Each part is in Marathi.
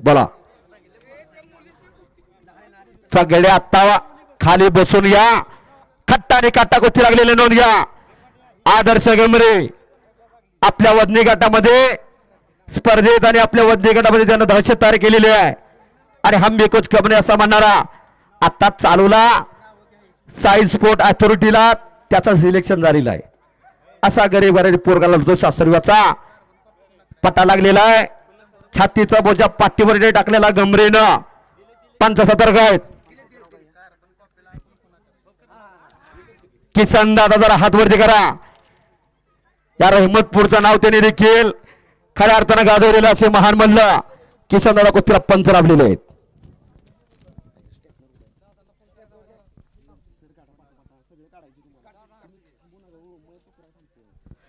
बोला. सगळे आत्ता खाली बसून या. खट्टा आणि काटा गोष्टी लागलेले नोंद घ्या. आदर्श गमरे आपल्या वजनी गटामध्ये स्पर्धेत आणि आपल्या वजनी गटामध्ये त्यांना दहशत तयार केलेली आहे. आणि हम्मी कोच कमने असा म्हणणारा. आता चालूला साई स्पोर्ट अथॉरिटीला त्याचा सिलेक्शन झालेला आहे. असा गरीब गरीब पोरगाला जो शास्त्रीवाचा पटा लागलेला आहे. छातीचा बोजा पाठीवर टाकलेला गमरेनं. पंच सतर्क आहेत. किसन दादा जरा हातवरती करा. या रहमतपूरचं नाव त्यांनी देखील खऱ्या अर्थानं गाजवलेलं असे महान म्हणलं. किसन दादा कुस्तीला पंच लाभलेले आहेत.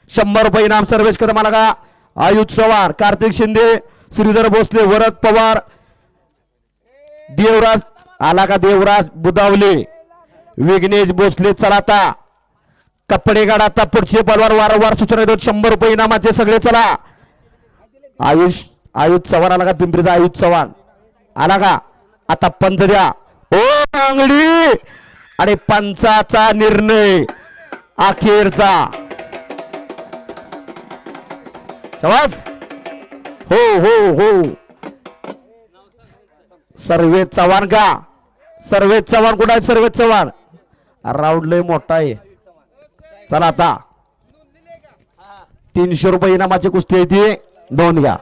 शंभर रुपये इनाम सर्वेश करा मला का आयुष चव्हाण कार्तिक शिंदे श्रीधर भोसले वरद पवार देवराज आला का देवराज बुदावले? विघ्नेश भोसले चला आता. कपडे गाडा आता पुढचे पलवार वारंवार सूचना देत शंभर रुपये इनामाचे सगळे चला. आयुष आयुष चव्हाण आला का? पिंपरीचा आयुष चव्हाण. आला का? आता पंच द्या. ओ आंगडी! आणि पंचाचा निर्णय अखेरचा. शबास! हो हो हो. सर्वे चव्हाण का? सर्वे चव्हाण कुठं आहे? सर्वे चव्हाण. राऊंड लय मोठा आहे. चला आता. तीनशे रुपये इनामाची कुस्ती आहे ती. दोन घ्या.